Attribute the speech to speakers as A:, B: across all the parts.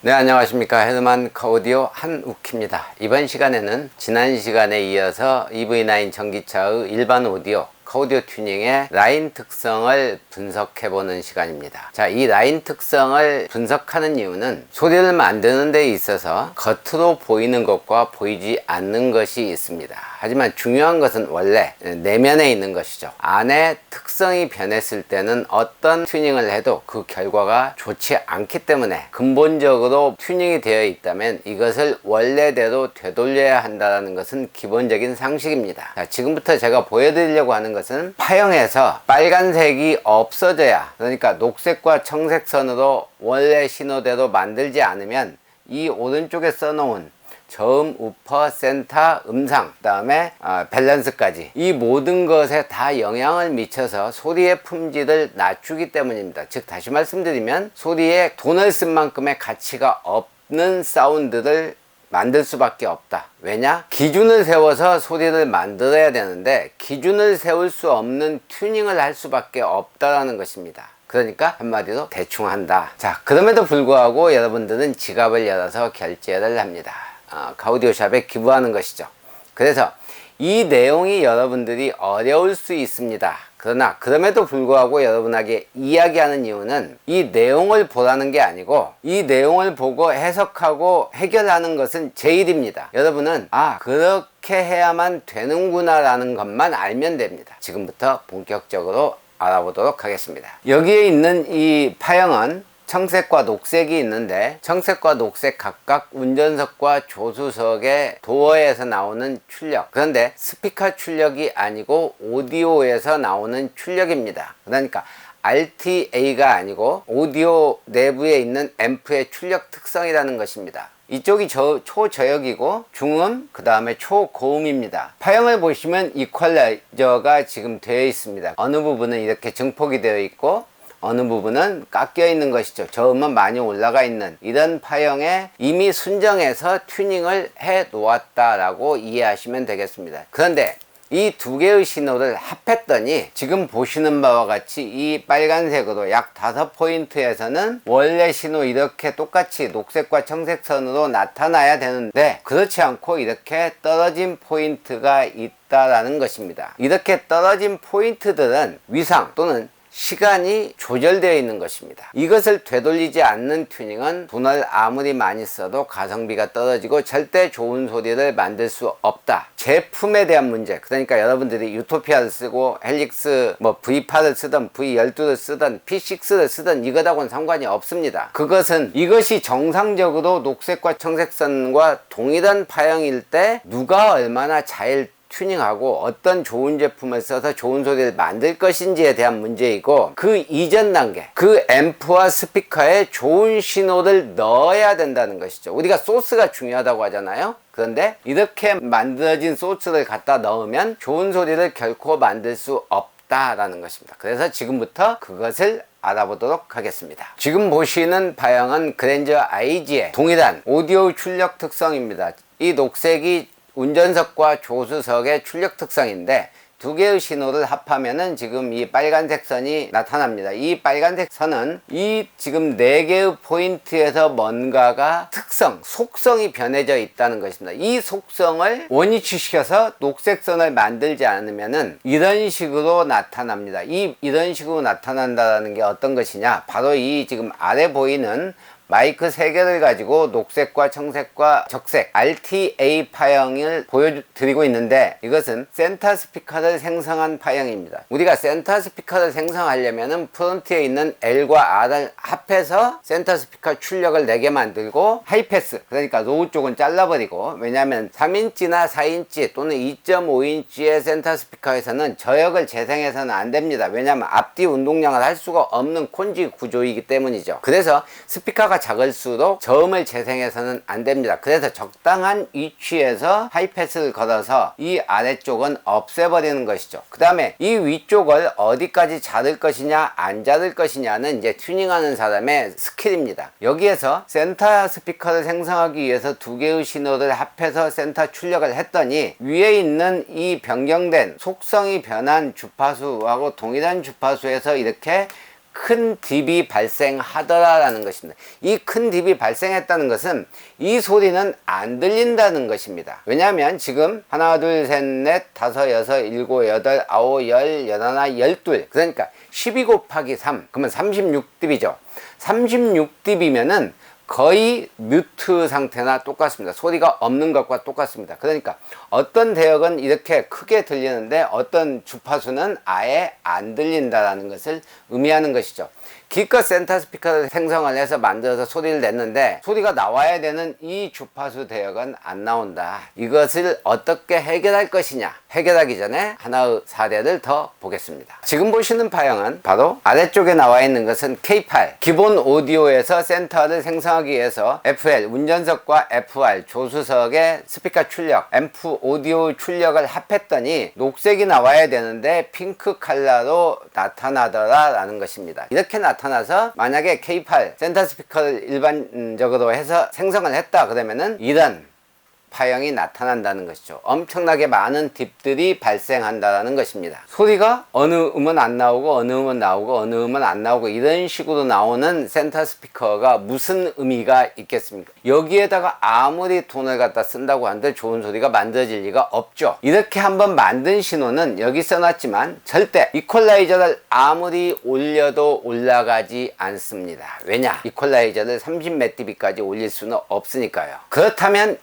A: 네 안녕하십니까. 헤드만 카오디오 한욱입니다. 이번 시간에는 지난 시간에 이어서 EV9 전기차의 일반 오디오 카오디오 튜닝의 라인 특성을 분석해 보는 시간입니다. 자 이 라인 특성을 분석하는 이유는 소리를 만드는 데 있어서 겉으로 보이는 것과 보이지 않는 것이 있습니다 하지만 중요한 것은 원래 내면에 있는 것이죠. 안에 특성이 변했을 때는 어떤 튜닝을 해도 그 결과가 좋지 않기 때문에 근본적으로 튜닝이 되어 있다면 이것을 원래대로 되돌려야 한다는 것은 기본적인 상식입니다. 자, 지금부터 제가 보여드리려고 하는 것은 파형에서 빨간색이 없어져야 그러니까 녹색과 청색 선으로 원래 신호대로 만들지 않으면 이 오른쪽에 써놓은 저음, 우퍼, 센터, 음상, 그 다음에 어, 밸런스까지 이 모든 것에 다 영향을 미쳐서 소리의 품질을 낮추기 때문입니다. 즉 다시 말씀드리면 소리에 돈을 쓴 만큼의 가치가 없는 사운드를 만들 수밖에 없다. 왜냐? 기준을 세워서 소리를 만들어야 되는데 기준을 세울 수 없는 튜닝을 할 수밖에 없다라는 것입니다. 그러니까 한마디로 대충 한다. 자, 그럼에도 불구하고 여러분들은 지갑을 열어서 결제를 합니다. 어, 가우디오 샵에 기부하는 것이죠. 그래서 이 내용이 여러분들이 어려울 수 있습니다. 그러나 그럼에도 불구하고 여러분에게 이야기하는 이유는 이 내용을 보라는 게 아니고 이 내용을 보고 해석하고 해결하는 것은 제 일입니다. 여러분은 아 그렇게 해야만 되는구나 라는 것만 알면 됩니다. 지금부터 본격적으로 알아보도록 하겠습니다. 여기에 있는 이 파형은 청색과 녹색이 있는데 청색과 녹색 각각 운전석과 조수석의 도어에서 나오는 출력. 그런데 스피커 출력이 아니고 오디오에서 나오는 출력입니다. 그러니까 RTA가 아니고 오디오 내부에 있는 앰프의 출력 특성이라는 것입니다. 이쪽이 저, 초저역이고 중음 그 다음에 초고음입니다. 파형을 보시면 이퀄라이저가 지금 되어 있습니다. 어느 부분은 이렇게 증폭이 되어 있고 어느 부분은 깎여 있는 것이죠. 저음은 많이 올라가 있는 이런 파형에 이미 순정해서 튜닝을 해 놓았다라고 이해하시면 되겠습니다. 그런데 이 두 개의 신호를 합했더니 지금 보시는 바와 같이 이 빨간색으로 약 다섯 포인트에서는 원래 신호 이렇게 똑같이 녹색과 청색 선으로 나타나야 되는데 그렇지 않고 이렇게 떨어진 포인트가 있다라는 것입니다. 이렇게 떨어진 포인트들은 위상 또는 시간이 조절되어 있는 것입니다. 이것을 되돌리지 않는 튜닝은 돈을 아무리 많이 써도 가성비가 떨어지고 절대 좋은 소리를 만들 수 없다. 제품에 대한 문제. 그러니까 여러분들이 유토피아를 쓰고 헬릭스 뭐 V8을 쓰든 V12를 쓰든 P6를 쓰든 이것하고는 상관이 없습니다. 그것은 이것이 정상적으로 녹색과 청색선과 동일한 파형일 때 누가 얼마나 잘 튜닝하고 어떤 좋은 제품을 써서 좋은 소리를 만들 것인지에 대한 문제이고 그 이전 단계 그 앰프와 스피커에 좋은 신호를 넣어야 된다는 것이죠 우리가 소스가 중요하다고 하잖아요 그런데 이렇게 만들어진 소스를 갖다 넣으면 좋은 소리를 결코 만들 수 없다라는 것입니다 그래서 지금부터 그것을 알아보도록 하겠습니다. 지금 보시는 바형은 그랜저 IG의 동일한 오디오 출력 특성입니다. 이 녹색이 운전석과 조수석의 출력 특성인데 두 개의 신호를 합하면은 지금 이 빨간색 선이 나타납니다. 이 빨간색 선은 이 지금 네 개의 포인트에서 뭔가가 특성, 속성이 변해져 있다는 것입니다. 이 속성을 원위치시켜서 녹색 선을 만들지 않으면은 이런 식으로 나타납니다. 이 이런 식으로 나타난다는 게 어떤 것이냐? 바로 이 지금 아래 보이는 마이크 3개를 가지고 녹색과 청색과 적색 RTA 파형을 보여드리고 있는데 이것은 센터 스피커를 생성한 파형입니다. 우리가 센터 스피커를 생성하려면 프론트에 있는 L과 R을 합해서 센터 스피커 출력을 내게 만들고 하이패스 그러니까 로우 쪽은 잘라버리고 왜냐하면 3인치나 4인치 또는 2.5인치의 센터 스피커에서는 저역을 재생해서는 안 됩니다. 왜냐하면 앞뒤 운동량을 할 수가 없는 콘지 구조이기 때문이죠. 그래서 스피커가 작을수록 저음을 재생해서는 안 됩니다. 그래서 적당한 위치에서 하이패스를 걸어서 이 아래쪽은 없애버리는 것이죠. 그 다음에 이 위쪽을 어디까지 자를 것이냐 안 자를 것이냐는 이제 튜닝하는 사람의 스킬입니다. 여기에서 센터 스피커를 생성하기 위해서 두 개의 신호를 합해서 센터 출력을 했더니 위에 있는 이 변경된 속성이 변한 주파수하고 동일한 주파수에서 이렇게 큰 딥이 발생하더라라는 것입니다. 이 큰 딥이 발생했다는 것은 이 소리는 안 들린다는 것입니다. 왜냐하면 지금 하나, 둘, 셋, 넷, 다섯, 여섯, 일곱, 여덟, 아홉, 열, 열하나, 열둘. 그러니까 12 곱하기 3. 그러면 36딥이죠. 36딥이면은 거의 뮤트 상태나 똑같습니다. 소리가 없는 것과 똑같습니다. 그러니까 어떤 대역은 이렇게 크게 들리는데 어떤 주파수는 아예 안 들린다라는 것을 의미하는 것이죠. 기껏 센터 스피커를 생성을 해서 만들어서 소리를 냈는데 소리가 나와야 되는 이 주파수 대역은 안 나온다. 이것을 어떻게 해결할 것이냐. 해결하기 전에 하나의 사례를 더 보겠습니다. 지금 보시는 파형은 바로 아래쪽에 나와 있는 것은 K8 기본 오디오에서 센터를 생성하기 위해서 FL 운전석과 FR 조수석의 스피커 출력 앰프 오디오 출력을 합했더니 녹색이 나와야 되는데 핑크 컬러로 나타나더라 라는 것입니다. 이렇게 나타나서 만약에 K8 센터 스피커를 일반적으로 해서 생성을 했다 그러면은 이런 파형이 나타난다는 것이죠. 엄청나게 많은 딥들이 발생한다는 것입니다. 소리가 어느 음은 안 나오고 어느 음은 나오고 어느 음은 안 나오고 이런 식으로 나오는 센터 스피커가 무슨 의미가 있겠습니까? 여기에다가 아무리 돈을 갖다 쓴다고 한들 좋은 소리가 만들어질 리가 없죠. 이렇게 한번 만든 신호는 여기 써놨지만 절대 이퀄라이저를 아무리 올려도 올라가지 않습니다. 왜냐? 이퀄라이저를 30몇 dB까지 올릴 수는 없으니까요. 그렇다면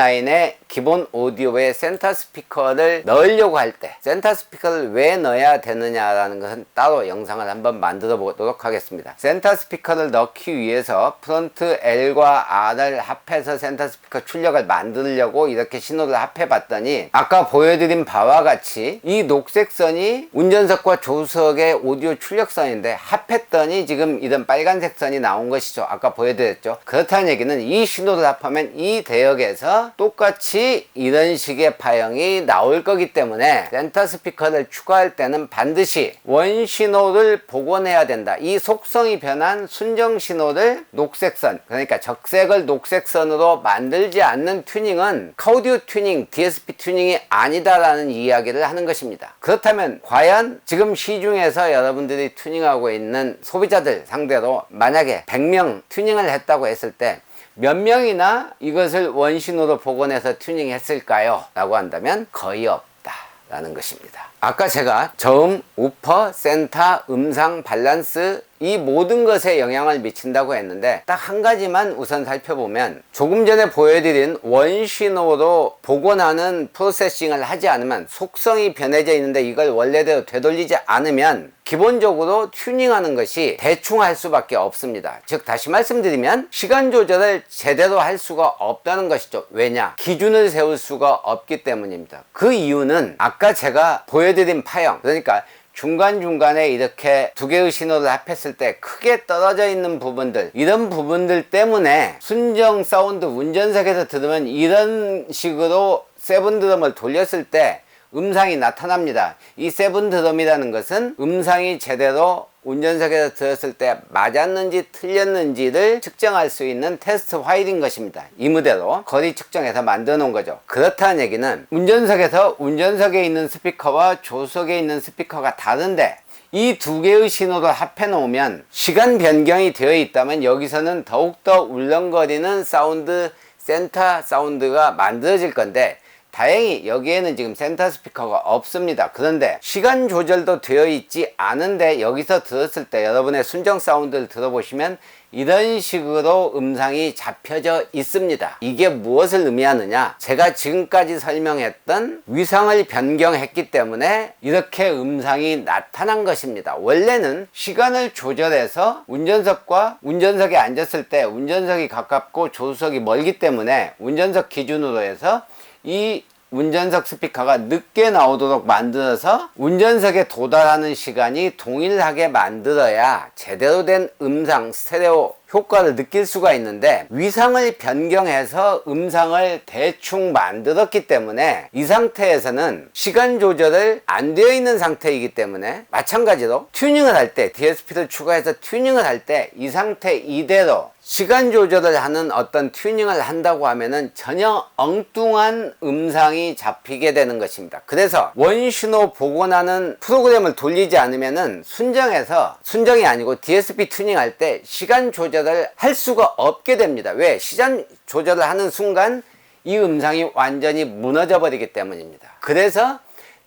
A: EV9 9의 기본 오디오에 센터 스피커를 넣으려고 할 때 센터 스피커를 왜 넣어야 되느냐라는 것은 따로 영상을 한번 만들어 보도록 하겠습니다. 센터 스피커를 넣기 위해서 프론트 L과 R을 합해서 센터 스피커 출력을 만들려고 이렇게 신호를 합해 봤더니 아까 보여드린 바와 같이 이 녹색 선이 운전석과 조수석의 오디오 출력선인데 합했더니 지금 이런 빨간색 선이 나온 것이죠. 아까 보여드렸죠. 그렇다는 얘기는 이 신호를 합하면 이 대역에서 똑같이 이런 식의 파형이 나올 거기 때문에 센터 스피커를 추가할 때는 반드시 원 신호를 복원해야 된다. 이 속성이 변한 순정 신호를 녹색선, 그러니까 적색을 녹색선으로 만들지 않는 튜닝은 카우디오 튜닝, DSP 튜닝이 아니다라는 이야기를 하는 것입니다. 그렇다면 과연 지금 시중에서 여러분들이 튜닝하고 있는 소비자들 상대로 만약에 100명 튜닝을 했다고 했을 때 몇 명이나 이것을 원신호로 복원해서 튜닝했을까요? 라고 한다면 거의 없다. 라는 것입니다. 아까 제가 저음, 우퍼, 센터, 음상, 밸런스 이 모든 것에 영향을 미친다고 했는데 딱 한 가지만 우선 살펴보면 조금 전에 보여드린 원신호로 복원하는 프로세싱을 하지 않으면 속성이 변해져 있는데 이걸 원래대로 되돌리지 않으면 기본적으로 튜닝하는 것이 대충 할 수밖에 없습니다. 즉 다시 말씀드리면 시간 조절을 제대로 할 수가 없다는 것이죠. 왜냐? 기준을 세울 수가 없기 때문입니다. 그 이유는 아까 제가 보여드린 파형 그러니까 중간중간에 이렇게 두 개의 신호를 합했을 때 크게 떨어져 있는 부분들 이런 부분들 때문에 순정 사운드 운전석에서 들으면 이런 식으로 세븐 드럼을 돌렸을 때 음상이 나타납니다. 이 세븐 드럼이라는 것은 음상이 제대로 운전석에서 들었을 때 맞았는지 틀렸는지를 측정할 수 있는 테스트 화일인 것입니다. 이 무대로 거리 측정해서 만들어 놓은 거죠. 그렇다는 얘기는 운전석에서 운전석에 있는 스피커와 조석에 있는 스피커가 다른데 이 두 개의 신호를 합해 놓으면 시간 변경이 되어 있다면 여기서는 더욱더 울렁거리는 사운드 센터 사운드가 만들어질 건데 다행히 여기에는 지금 센터 스피커가 없습니다. 그런데 시간 조절도 되어 있지 않은데 여기서 들었을 때 여러분의 순정 사운드를 들어보시면 이런 식으로 음상이 잡혀져 있습니다. 이게 무엇을 의미하느냐? 제가 지금까지 설명했던 위상을 변경했기 때문에 이렇게 음상이 나타난 것입니다. 원래는 시간을 조절해서 운전석과 운전석에 앉았을 때 운전석이 가깝고 조수석이 멀기 때문에 운전석 기준으로 해서 이 운전석 스피커가 늦게 나오도록 만들어서 운전석에 도달하는 시간이 동일하게 만들어야 제대로 된 음상 스테레오 효과를 느낄 수가 있는데 위상을 변경해서 음상을 대충 만들었기 때문에 이 상태에서는 시간 조절을 안 되어 있는 상태이기 때문에 마찬가지로 튜닝을 할 때 DSP를 추가해서 튜닝을 할 때 이 상태 이대로 시간 조절을 하는 어떤 튜닝을 한다고 하면은 전혀 엉뚱한 음상이 잡히게 되는 것입니다. 그래서 원신호 복원하는 프로그램을 돌리지 않으면은 순정에서 순정이 아니고 DSP 튜닝할 때 시간 조절을 할 수가 없게 됩니다. 왜? 시간 조절을 하는 순간 이 음상이 완전히 무너져 버리기 때문입니다. 그래서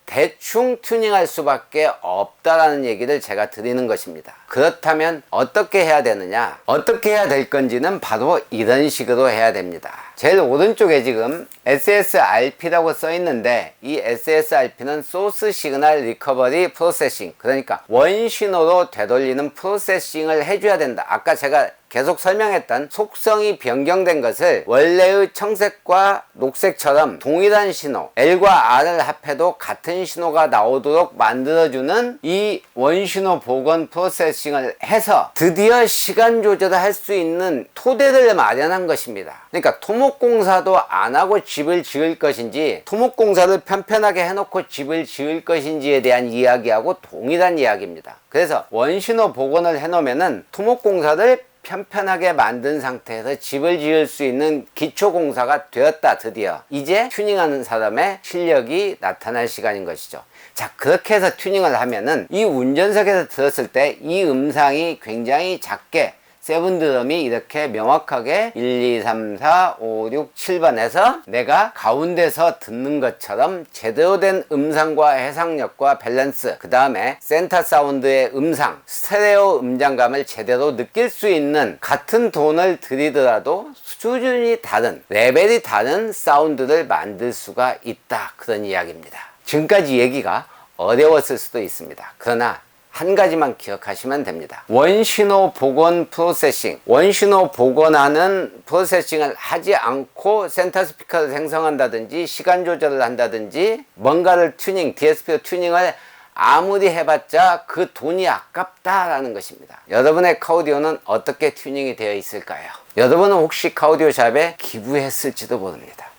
A: 대충 튜닝할 수밖에 없다라는 얘기를 제가 드리는 것입니다. 그렇다면 어떻게 해야 되느냐? 어떻게 해야 될 건지는 바로 이런 식으로 해야 됩니다. 제일 오른쪽에 지금 SSRP라고 써 있는데 이 SSRP는 소스 시그널 리커버리 프로세싱 그러니까 원신호로 되돌리는 프로세싱을 해줘야 된다. 아까 제가 계속 설명했던 속성이 변경된 것을 원래의 청색과 녹색처럼 동일한 신호 L과 R을 합해도 같은 신호가 나오도록 만들어주는 이 원신호 복원 프로세싱을 해서 드디어 시간 조절을 할 수 있는 토대를 마련한 것입니다. 그러니까 토목공사도 안 하고 집을 지을 것인지 토목공사를 편편하게 해놓고 집을 지을 것인지에 대한 이야기하고 동일한 이야기입니다. 그래서 원신호 복원을 해놓으면은 토목공사를 편편하게 만든 상태에서 집을 지을 수 있는 기초공사가 되었다 드디어. 이제 튜닝하는 사람의 실력이 나타날 시간인 것이죠. 자 그렇게 해서 튜닝을 하면은 이 운전석에서 들었을 때 이 음상이 굉장히 작게 세븐드럼이 이렇게 명확하게 1, 2, 3, 4, 5, 6, 7번에서 내가 가운데서 듣는 것처럼 제대로 된 음상과 해상력과 밸런스 그 다음에 센터 사운드의 음상 스테레오 음장감을 제대로 느낄 수 있는 같은 돈을 들이더라도 수준이 다른 레벨이 다른 사운드를 만들 수가 있다. 그런 이야기입니다. 지금까지 얘기가 어려웠을 수도 있습니다. 그러나 한 가지만 기억하시면 됩니다. 원신호 복원 프로세싱. 원신호 복원하는 프로세싱을 하지 않고 센터 스피커를 생성한다든지 시간 조절을 한다든지 뭔가를 튜닝, DSP로 튜닝을 아무리 해봤자 그 돈이 아깝다라는 것입니다. 여러분의 카우디오는 어떻게 튜닝이 되어 있을까요? 여러분은 혹시 카우디오 샵에 기부했을지도 모릅니다.